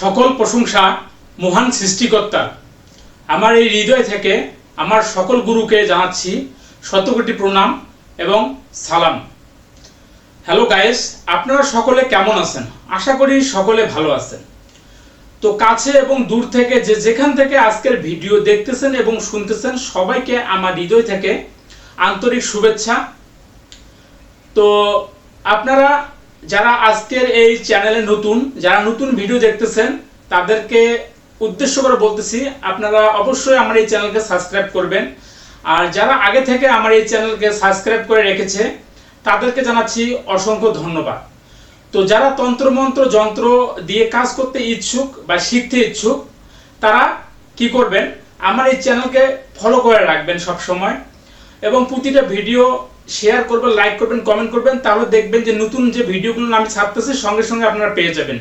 সকল প্রশংসা মহান সৃষ্টিকর্তা। আমার এই হৃদয় থেকে আমার সকল গুরুকে জানাচ্ছি শতকোটি প্রণাম এবং সালাম। হ্যালো গাইস আপনারা সকলে কেমন আছেন? আশা করি সকলে ভালো আছেন। তো কাছে এবং দূর থেকে যে যেখান থেকে আজকের ভিডিও দেখতেছেন এবং শুনতেছেন সবাইকে আমার হৃদয় থেকে আন্তরিক শুভেচ্ছা। তো আপনারা যারা আজকের এই চ্যানেলে নতুন, যারা নতুন ভিডিও দেখতেছেন, তাদেরকে উদ্দেশ্য করে বলতেছি, আপনারা অবশ্যই আমার এই চ্যানেলকে সাবস্ক্রাইব করবেন। আর যারা আগে থেকে আমার এই চ্যানেলকে সাবস্ক্রাইব করে রেখেছে, তাদেরকে জানাচ্ছি অসংখ্য ধন্যবাদ। তো যারা তন্ত্রমন্ত্র, যন্ত্র দিয়ে কাজ করতে ইচ্ছুক বা শিখতে ইচ্ছুক, তারা কি করবেন? আমার এই চ্যানেলকে ফলো করে রাখবেন সব সময় এবং প্রতিটা ভিডিও শেয়ার করবেন লাইক করবেন কমেন্ট করবেন, তাহলে দেখবেন যে নতুন যে ভিডিওগুলো আমি ছাড়তেছি, সঙ্গে সঙ্গে আপনারা পেয়ে যাবেন।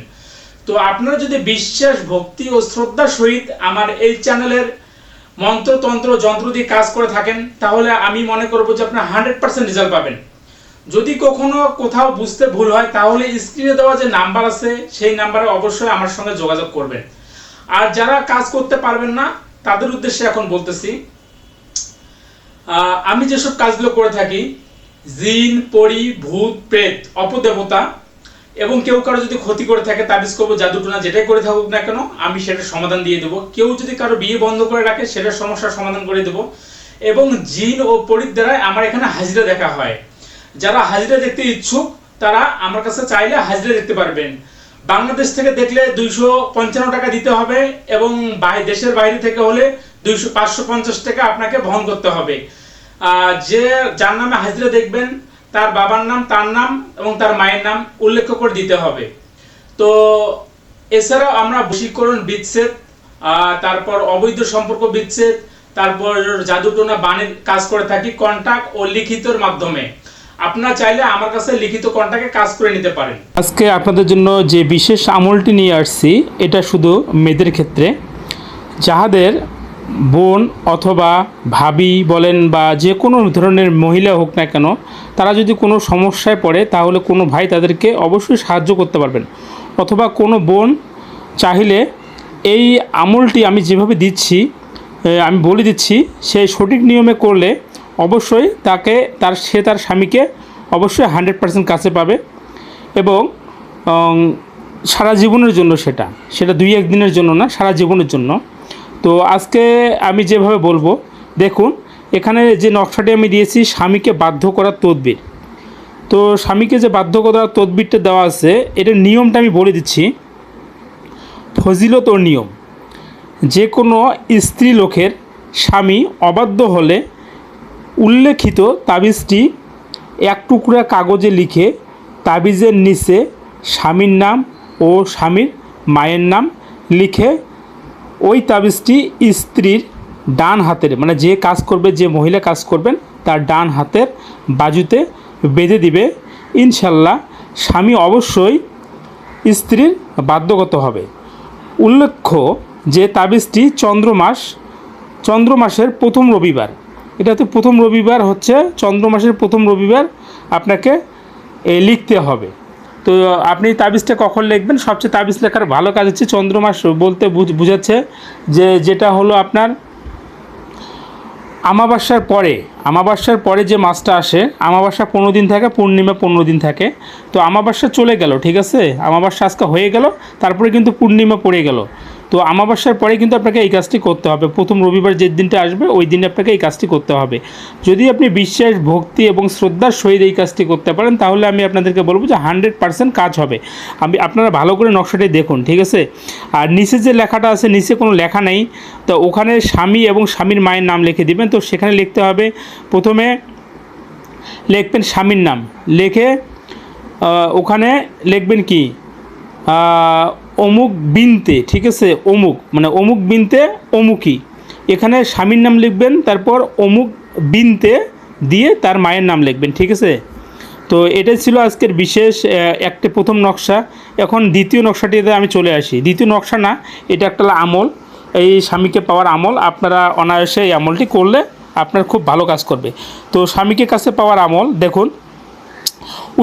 তো আপনারা যদি বিশ্বাস, ভক্তি ও শ্রদ্ধা সহিত আমার এই চ্যানেলের মন্ত্রতন্ত্র যন্ত্র দিয়ে কাজ করে থাকেন, তাহলে আমি মনে করব যে আপনার হান্ড্রেড পার্সেন্ট রেজাল্ট পাবেন। যদি কখনো কোথাও বুঝতে ভুল হয়, তাহলে স্ক্রিনে দেওয়া যে নাম্বার আছে, সেই নাম্বারে অবশ্যই আমার সঙ্গে যোগাযোগ করবেন। আর যারা কাজ করতে পারবেন না, তাদের উদ্দেশ্যে এখন বলতেছি আমি যেসব কাজগুলো করে থাকি, জিন, পরি, ভূত, প্রেত, অপদেবতা, এবং কেউ কারও যদি ক্ষতি করে থাকে, তাবিজ করব, জাদুটোনা যেটাই করে থাকুক না কেন, আমি সেটার সমাধান দিয়ে দেবো। কেউ যদি কারও বিয়ে বন্ধ করে রাখে সেটার সমস্যার সমাধান করে দেবো। এবং জিন ও পরির দ্বারাই আমার এখানে হাজিরা দেখা হয়। যারা হাজিরা দেখতে ইচ্ছুক, তারা আমার কাছে চাইলে হাজিরা দেখতে পারবেন। বাংলাদেশ থেকে দেখলে দুইশো পঞ্চান্ন টাকা দিতে হবে, এবং দেশের বাইরে থেকে হলে দুইশো পাঁচশো পঞ্চাশ টাকা আপনাকে বহন করতে হবে। যে যার নামে হাজিরা দেখবেন, তার বাবার নাম, তার নাম এবং তার মায়ের নাম উল্লেখ করে দিতে হবে। তো এছাড়াও আমরা বশীকরণ বিচ্ছেদ তারপর অবৈধ সম্পর্ক বিচ্ছেদ, তারপর জাদুটোনা বাণীর কাজ করে থাকি কন্টাক্ট ও লিখিতর মাধ্যমে। আপনারা চাইলে আমার কাছে লিখিত কন্টাক্টে কাজ করে নিতে পারেন। আজকে আপনাদের জন্য যে বিশেষ আমলটি নিয়ে আসছি, এটা শুধু মেয়েদের ক্ষেত্রে। যাহাদের বোন অথবা ভাবি বলেন বা যে কোনো ধরনের মহিলা হোক না কেন, তারা যদি কোনো সমস্যায় পড়ে, তাহলে কোনো ভাই তাদেরকে অবশ্যই সাহায্য করতে পারবেন। অথবা কোনো বোন চাইলে এই আমলটি আমি যেভাবে দিচ্ছি আমি বলে দিচ্ছি সেই সঠিক নিয়মে করলে অবশ্যই তাকে, তার, সে তার স্বামীকে অবশ্যই হান্ড্রেড পার্সেন্ট কাছে পাবে এবং সারা জীবনের জন্য সেটা। সেটা দুই একদিনের জন্য না, সারা জীবনের জন্য। তো আজকে আমি যেভাবে বলব, দেখুন, এখানে যে নকশাটি আমি দিয়েছি, স্বামীকে বাধ্য করার তদবির। তো স্বামীকে যে বাধ্য করার তদবিরটা দেওয়া আছে এটার নিয়মটা আমি বলে দিচ্ছি। ফজিলত ও নিয়ম। যে কোনো স্ত্রী লোকের স্বামী অবাধ্য হলে উল্লেখিত তাবিজটি এক টুকরা কাগজে লিখে তাবিজের নিচে স্বামীর নাম ও স্বামীর মায়ের নাম লিখে ওই তাবিজটি স্ত্রীর ডান হাতের মানে যে কাজ করবে, যে মহিলা কাজ করবেন, তার ডান হাতের বাজুতে বেঁধে দিবে। ইনশাল্লাহ স্বামী অবশ্যই স্ত্রীর বাধ্যগত হবে। উল্লেখ্য যে তাবিজটি চন্দ্রমাস চন্দ্র মাসের প্রথম রবিবার। এটাতে প্রথম রবিবার হচ্ছে, চন্দ্র মাসের প্রথম রবিবার আপনাকে লিখতে হবে। তো আপনি তাবিজটা কখন লিখবেন? সবচেয়ে তাবিজ লেখার ভালো কাজ হচ্ছে চন্দ্রমাস বলতে বুঝাচ্ছে যে যেটা হলো আপনার আমাবাস্যার পরে আমাবাস্যার পরে যে মাসটা আসে, আমাবাস্যা পনেরো দিন থাকে, পূর্ণিমা পনেরো দিন থাকে। তো আমাবাস্যা চলে গেল, ঠিক আছে? আমাবাস্যা আজকে হয়ে গেল, তারপরে কিন্তু পূর্ণিমা পড়ে গেল। তো আমাবাস্যার পরে কিন্তু আপনাকে এই কাজটি করতে হবে। প্রথম রবিবার যে দিনটা আসবে, ওই দিনে আপনাকে এই কাজটি করতে হবে। যদি আপনি বিশ্বাস, ভক্তি এবং শ্রদ্ধার সহিত এই কাজটি করতে পারেন, তাহলে আমি আপনাদেরকে বলব যে হান্ড্রেড পার্সেন্ট কাজ হবে। আমি, আপনারা ভালো করে নকশাটি দেখুন, ঠিক আছে? আর নিচে যে লেখাটা আছে, নিচে কোনো লেখা নেই। তো ওখানে স্বামী এবং স্বামীর মায়ের নাম লিখে দিবেন। তো সেখানে লিখতে হবে, প্রথমে লিখবেন স্বামীর নাম। লেখে ওখানে লিখবেন কি? অমুক বিনতে, ঠিক আছে? অমুক মানে অমুক বিনতে অমুকই এখানে স্বামীর নাম লিখবেন, তারপর অমুক বিনতে দিয়ে তার মায়ের নাম লিখবেন, ঠিক আছে? তো এটাই ছিল আজকের বিশেষ একটা প্রথম নকশা। এখন দ্বিতীয় নকশাটিতে আমি চলে আসি। দ্বিতীয় নকশা না, এটা একটা আমল। এই স্বামীকে পাওয়ার আমল। আপনারা অনায়াসে এই আমলটি করলে আপনার খুব ভালো কাজ করবে। তো স্বামীকে কাছে পাওয়ার আমল, দেখুন।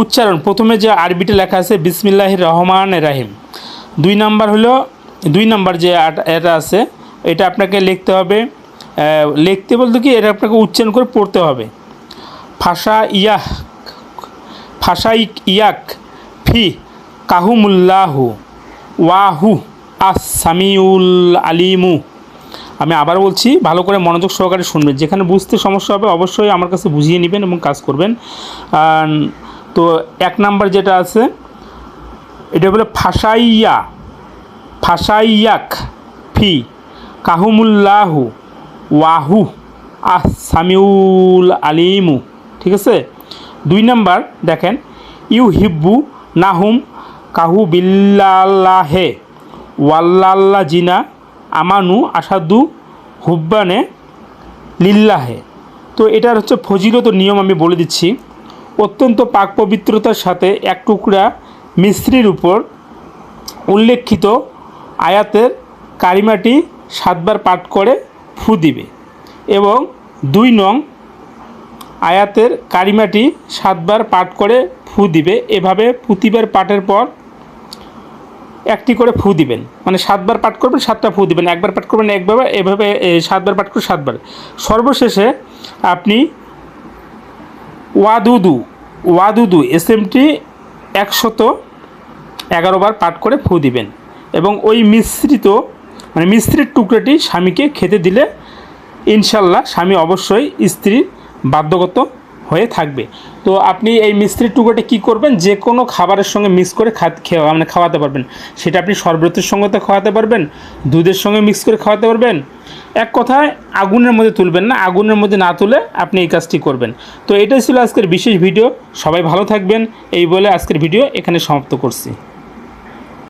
উচ্চারণ, প্রথমে যে আরবিতে লেখা আছে বিসমিল্লাহ রহমান রাহিম। দুই নাম্বার হলো, দুই নাম্বার যে এটা আছে, এটা আপনাকে লিখতে হবে লিখতে বলতে কি, এটা আপনাকে উচ্চারণ করে পড়তে হবে। ফাঁসা ইয়াহ ফাঁসাইক ইয়াক ফি কাহুমুল্লাহু ওয়াহু আস সামিউল আলিমু। আমি আবার বলছি, ভালো করে মনোযোগ সহকারে শুনবেন। যেখানে বুঝতে সমস্যা হবে, অবশ্যই আমার কাছে বুঝিয়ে নেবেন এবং কাজ করবেন। তো এক নাম্বার যেটা আছে এটা বলে ফাঁসাইয়া ফাঁসাইয়াক ফি। কাহুমুল্লাহু, ওয়াহু। আহ, সামিউল আলিমু। ঠিক আছে? দুই নাম্বার, দেখেন। ইউ হিব্বু নাহুম কাহু বিল্লাহে ওয়াল্লাল্লা জিনা আমানু আসাদু হুব্বানে লিল্লাহে। তো এটার হচ্ছে ফজিলত নিয়ম আমি বলে দিচ্ছি। অত্যন্ত পাক পবিত্রতার সাথে এক টুকরা মিস্ত্রির উপর উল্লেখিত আয়াতের কারিমাটি সাতবার পাঠ করে ফু দিবে এবং দুই নং আয়াতের কারিমাটি সাতবার পাঠ করে ফু দিবে। এভাবে প্রতিবার পাঠের পর একটি করে ফু দিবেন। মানে সাতবার পাঠ করবেন, সাতটা ফু দিবেন। একবার পাঠ করবেন, একবার এভাবে সাতবার পাঠ করে সাতবার। সর্বশেষে আপনি ওয়াদুদু ওয়াদুদু, এস এমটি একশত এগারো বার পাঠ করে ফু দিবেন। এবং ওই মিশ্রিত মানে মিস্ত্রির টুকরোটি স্বামীকে খেতে দিলে ইনশাল্লাহ স্বামী অবশ্যই স্ত্রীর বাধ্যগত হয়ে থাকবে। তো আপনি এই মিস্ত্রির টুকরোটা কী করবেন? যে কোনো খাবারের সঙ্গে মিক্স করে খা মানে খাওয়াতে পারবেন। সেটা আপনি শরবতের সঙ্গে তো খাওয়াতে পারবেন, দুধের সঙ্গে মিক্স করে খাওয়াতে পারবেন। এক কথায় আগুনের মধ্যে তুলবেন না, আগুনের মধ্যে না তুলে আপনি এই কাজটি করবেন। তো এটাই ছিল আজকের বিশেষ ভিডিও। সবাই ভালো থাকবেন। এই বলে আজকের ভিডিও এখানে সমাপ্ত করছি।